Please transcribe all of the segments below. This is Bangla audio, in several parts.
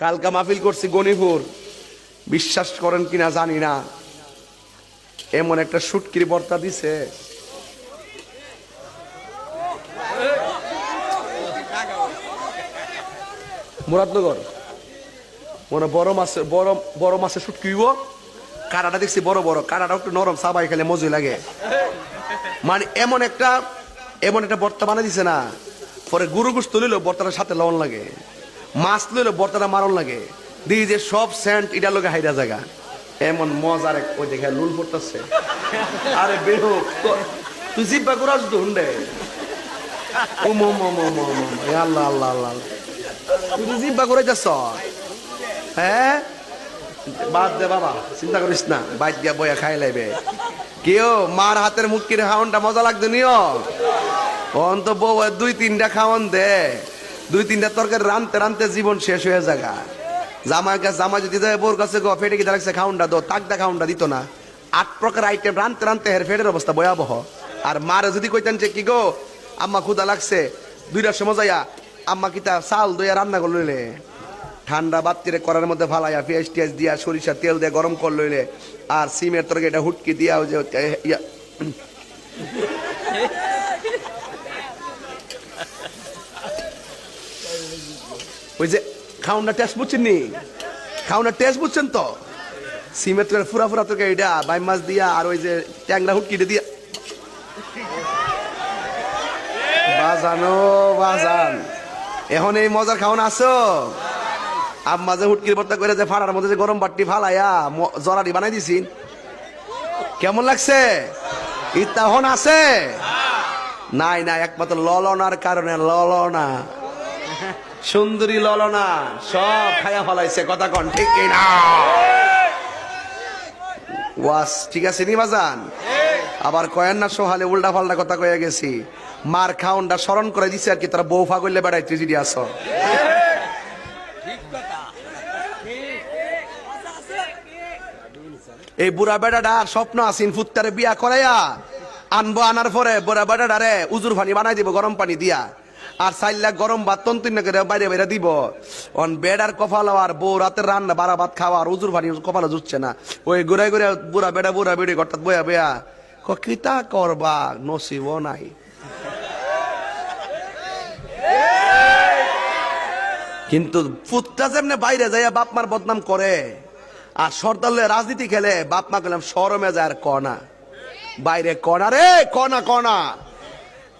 কালকা মাহফিল করছি গণিপুর বিশ্বাস করেন কিনা জানি না। এমন একটা সুটকির বর্তা দিছে। মুরাদনগর। মনে বড় মাছের বড় বড় মাছের শুটকিব কারাটা দেখছি বড় বড়। কারাটা একটু নরম, সাবাই খেলে মজুই লাগে। মানে এমন একটা এমন একটা বর্তা বানা দিছে না। পরে গুরু গুস্ত লইল বর্তাটার সাথে লবণ লাগে। মাছ লইল বর্তাটা মারণ লাগে। দিয়ে যে সব স্যান্ট এটা লোকে হাইরা জায়গা এমন মজার এক ওই দেখে লুল পড়তেছে। আরে বেহ তুই জিব্বা করাস তো হুন্ডে। ও মো মো মো মো মো আল্লাহ আল্লাহ আল্লাহ। তুই তো জিব্বা করে যাচ্ছ হ্যাঁ? বাদ দে বাবা, চিন্তা করিস না বাইক দিয়া বইয়া খাই লাইবে। কেউ মার হাতের মুক্তির খাওয়ানটা মজা লাগতো নিও। অন তো বউ দুই তিনটা খাওয়ান দে। দুই তিনটা তরকারি রানতে রানতে জীবন শেষ হয়ে যাগা জামাই কাছে জামা যদি যায় বোর কাছে গো, ফেটে লাগছে খাউনটা দো, তাক দা খাউনটা দিত না। আট প্রকার আইটেম রানতে রানতে হের ফেটের অবস্থা ভয়াবহ। আর মারে যদি কইতেন যে, কি গো, আম্মা ক্ষুদা লাগছে, দুইটার সময় যাইয়া আম্মা কিতা চাল দইয়া রান্না করে লইলে ঠান্ডা বাত্তিরে করার মধ্যে ফালাইয়া পেঁয়াজ টিয়াজ দিয়া সরিষা তেল দিয়ে গরম কর লইলে আর সিমের তরকারি এটা হুটকি দিয়া ওই যে ওই যে খাউনটা টেস্ট বুঝছেন নি? খাউনটা টেস্ট বুঝছেন তো? সিমের তরকারি ফুরা ফুরা তরকারি এটা বাই মাছ দিয়া আর ওই যে ট্যাংরা হুটকি দিয়া। বাজানো, বাজান। এখন এই মজার খাওয়ান আছো আম্মা যে হুটকির ভর্তা করে যে ফাড়ার মধ্যে যে গরম বাট্টি ফালাইয়া জরাডি বানাই দিছিন। কেমন লাগছে? ইত্যাহন আছে? নাই না একমাত্র ললনার কারণে ললনা। সুন্দরী ললনা, সব খায়া ফলাইছে, কথা কন, ঠিক না? ওয়াস, ঠিক আছে নি বাজান? আবার কয়েন না সোহালে উল্টা পাল্টা কথা কয়ে গেছি। মার খাউনটা স্মরণ করে দিছে আর কি, তারা বউ ফাগলে বেড়াই তুই যদি আসো। এই বুড়া বেড়াটা স্বপ্ন আসিন ফুত্তারে বিয়া করাইয়া, আনব আনার পরে বুড়া বেড়াটারে উজুর পানি বানাই দিব, গরম পানি দিয়া। আর চাইলা গরম ভাত তন্তুন করে বাইরে বাইরে দিব। অন বেড়ার কপাল আর বউ রাতের রান্না, বারা ভাত খাওয়া, আর উজুর পানি কপালে জুটছে না। ওই ঘুরে ঘুরে বুড়া বেড়া বুড়া বেড়ি ঘরটাত বয়া বেয়া কিতা করবা? নসিব নাই। কিন্তু ফুটটা যেমনে বাইরে যাইয়া বাপ মার বদনাম করে, আর সর্দার লয়ে রাজনীতি খেলে, বাপ মা গেলাম সরমে যায় আর কনা। বাইরে কনা রে, কনা কনা।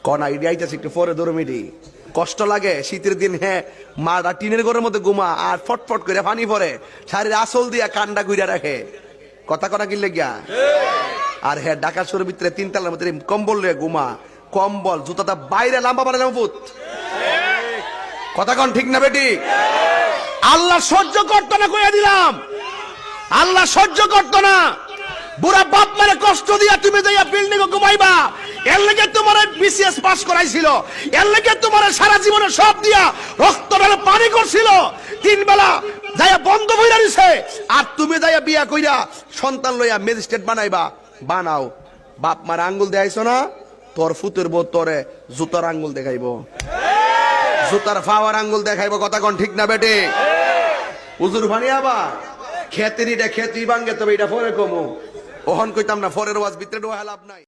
কনা আইডিয়া আইতেছে একটু পরে দরমিডি কষ্ট লাগে, শীতের দিন হ্যাঁ মাটা টিনের ঘরের মধ্যে ঘুমা আর ফটফট করে পানি পরে শাড়ির আসল দিয়া কান্ডা গুইরা রাখে। কথা কনা কিনলে গিয়া আর হ্যাঁ ঢাকা শহরের ভিতরে তিনতলার মধ্যে কম্বল লয়ে ঘুমা। কম্বল, জুতাটা বাইরে লাম্বা পারে পুত কথা কন ঠিক না বেটি? আল্লাহ সহ্য করতো না কইয়া দিলাম। আল্লাহ সহ্য করতো না। বুড়া বাপ মারে কষ্ট দিয়া তুমি যাইয়া বিল্ডিং ঘুমাইবা। এর লেগে তোমার বিসিএস পাস করাইছিল। এর লেগে তোমার সারা জীবনে সব দিয়া রক্ত পানি করছিল। তিন বেলা যাইয়া বন্ধ হইরা দিছে। আর তুমি যাইয়া বিয়া কইরা সন্তান লইয়া ম্যাজিস্ট্রেট বানাইবা। বানাও। বাপ মার আঙ্গুল দেখাইছো না? তোর ফুতের বউ তোরে জুতার আঙ্গুল দেখাইব। জুতার ফাওয়ার আঙ্গুল দেখাইব। কথা কোন ঠিক না বেটে? উজুর ভানি আবার খেতের এটা খেতি ভাঙ্গে, তবে এটা ফরে কমু। ওহন কইতাম না, ফরের ওয়াজ ভিতরে ডোয়া লাভ নাই।